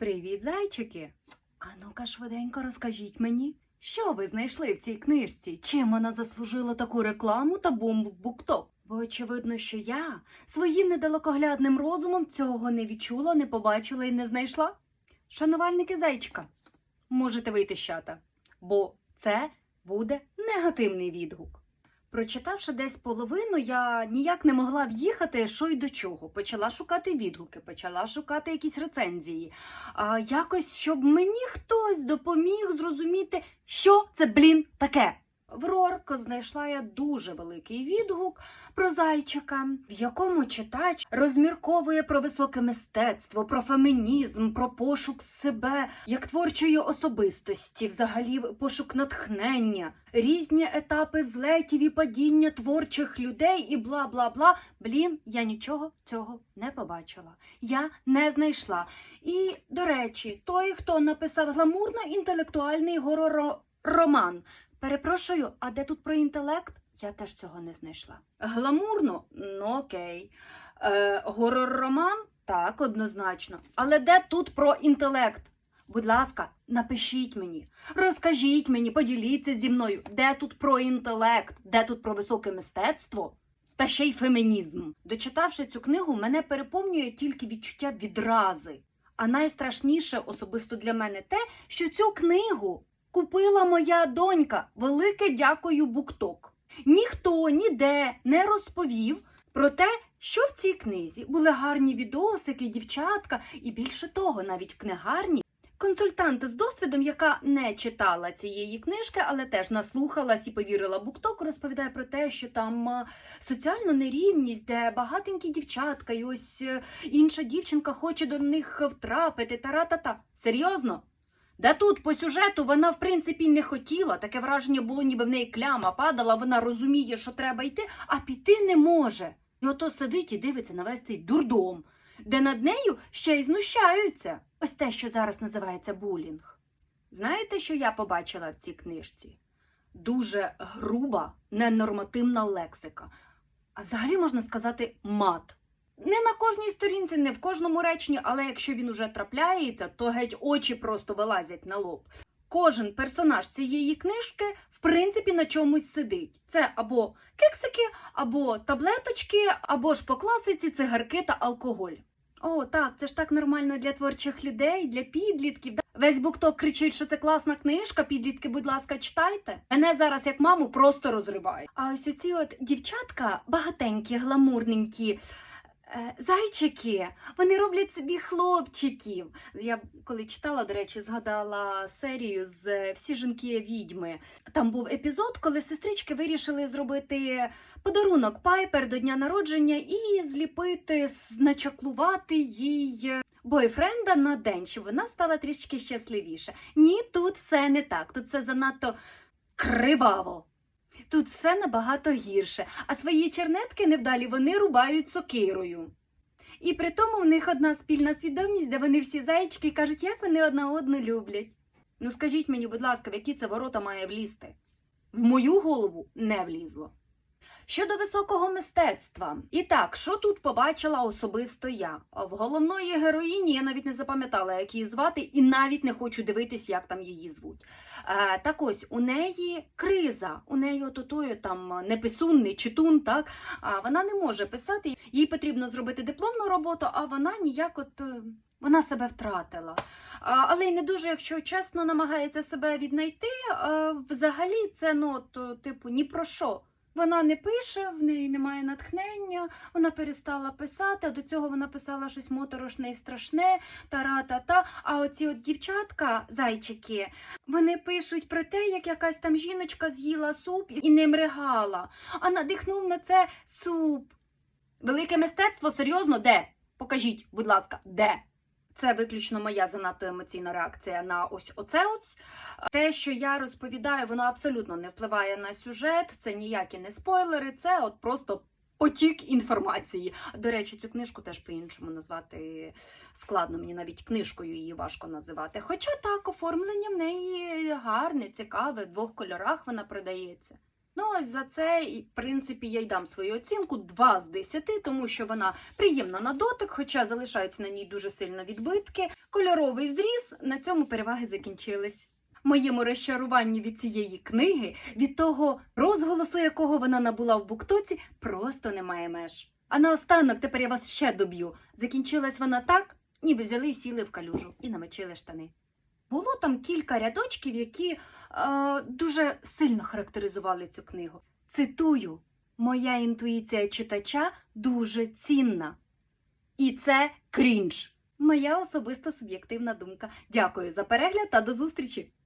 Привіт, зайчики! А ну-ка швиденько розкажіть мені, що ви знайшли в цій книжці? Чим вона заслужила таку рекламу та бум в буктоп? Бо очевидно, що я своїм недалекоглядним розумом цього не відчула, не побачила і не знайшла. Шанувальники зайчика, можете вийти з чата, бо це буде негативний відгук. Прочитавши десь половину, я ніяк не могла в'їхати, що й до чого. Почала шукати відгуки, почала шукати якісь рецензії. А, якось, щоб мені хтось допоміг зрозуміти, що це, блін, таке. В Рорко знайшла я дуже великий відгук про зайчика, в якому читач розмірковує про високе мистецтво, про фемінізм, про пошук себе як творчої особистості, взагалі пошук натхнення, різні етапи взлетів і падіння творчих людей і бла бла бла. Блін, я нічого цього не побачила. Я не знайшла. І, до речі, той, хто написав гламурно-інтелектуальний горор-роман. Перепрошую, а де тут про інтелект? Я теж цього не знайшла. Гламурно? Ну окей. Е, горор-роман? Так, однозначно. Але де тут про інтелект? Будь ласка, напишіть мені, розкажіть мені, поділіться зі мною, де тут про інтелект, де тут про високе мистецтво та ще й фемінізм. Дочитавши цю книгу, мене переповнює тільки відчуття відрази. А найстрашніше особисто для мене те, що цю книгу купила моя донька. Велике дякую, Букток. Ніхто ніде не розповів про те, що в цій книзі були гарні відосики, дівчатка, і більше того, навіть в книгарні. Консультант з досвідом, яка не читала цієї книжки, але теж наслухалась і повірила Букток, розповідає про те, що там соціальна нерівність, де багатенькі дівчатка, і ось е, інша дівчинка хоче до них втрапити. Тара-та-та. Серйозно? Да тут по сюжету вона, в принципі, не хотіла. Таке враження було, ніби в неї кляма падала, вона розуміє, що треба йти, а піти не може. І ото сидить і дивиться на весь цей дурдом, де над нею ще й знущаються. Ось те, що зараз називається булінг. Знаєте, що я побачила в цій книжці? Дуже груба, ненормативна лексика. А взагалі можна сказати мат. Не на кожній сторінці, не в кожному реченні, але якщо він уже трапляється, то геть очі просто вилазять на лоб. Кожен персонаж цієї книжки, в принципі, на чомусь сидить. Це або кексики, або таблеточки, або ж по класиці цигарки та алкоголь. О, так, це ж так нормально для творчих людей, для підлітків. Весь букток кричить, що це класна книжка. Підлітки, будь ласка, читайте. Мене зараз, як маму, просто розриває. А ось оці от дівчатка, багатенькі, гламурненькі. Е, Зайчики, вони роблять собі хлопчиків. Я коли читала, до речі, згадала серію з е, Всі жінки відьми. Там був епізод, коли сестрички вирішили зробити подарунок Пайпер до дня народження і зліпити, значаклувати їй е, бойфренда на день, щоб вона стала трішки щасливіше. Ні, тут все не так. Тут все занадто криваво. Тут все набагато гірше, а свої чернетки невдалі вони рубають сокирою. І при тому в них одна спільна свідомість, де вони всі зайчики кажуть, як вони одна одну люблять. Ну скажіть мені, будь ласка, в які це ворота має влізти? В мою голову не влізло. Щодо високого мистецтва, і так, що тут побачила особисто я? В головної героїні я навіть не запам'ятала, як її звати, і навіть не хочу дивитись, як там її звуть. Е, так ось у неї криза, у неї ототою там неписунний читун, так а вона не може писати. Їй потрібно зробити дипломну роботу, а вона ніяк от. е, Вона себе втратила. Але й не дуже, якщо чесно, намагається себе віднайти. Взагалі, це ну, е, типу, ні про що. Вона не пише, в неї немає натхнення, вона перестала писати, а до цього вона писала щось моторошне і страшне, тара-та-та. А оці от дівчатка, зайчики, вони пишуть про те, як якась там жіночка з'їла суп і не мригала, а надихнув на це суп. Велике мистецтво серйозно де? Покажіть, будь ласка, де? Це виключно моя занадто емоційна реакція на ось оце ось. Те, що я розповідаю, воно абсолютно не впливає на сюжет, це ніякі не спойлери, це от просто потік інформації. До речі, цю книжку теж по-іншому назвати складно, мені навіть книжкою її важко називати. Хоча так, оформлення в неї гарне, цікаве, в двох кольорах вона продається. Ну, ось за це, в принципі, я й дам свою оцінку 2 з 10, тому що вона приємна на дотик, хоча залишаються на ній дуже сильно відбитки. Кольоровий зріз, на цьому переваги закінчились. Моєму розчаруванню від цієї книги, від того розголосу, якого вона набула в буктоці, просто немає меж. А наостанок тепер я вас ще доб'ю. Закінчилась вона так, ніби взяли і сіли в калюжу і намочили штани. Було там кілька рядочків, які е, дуже сильно характеризували цю книгу. Цитую: Моя інтуїція читача дуже цінна. І це крінж. Моя особиста суб'єктивна думка. Дякую за перегляд та до зустрічі!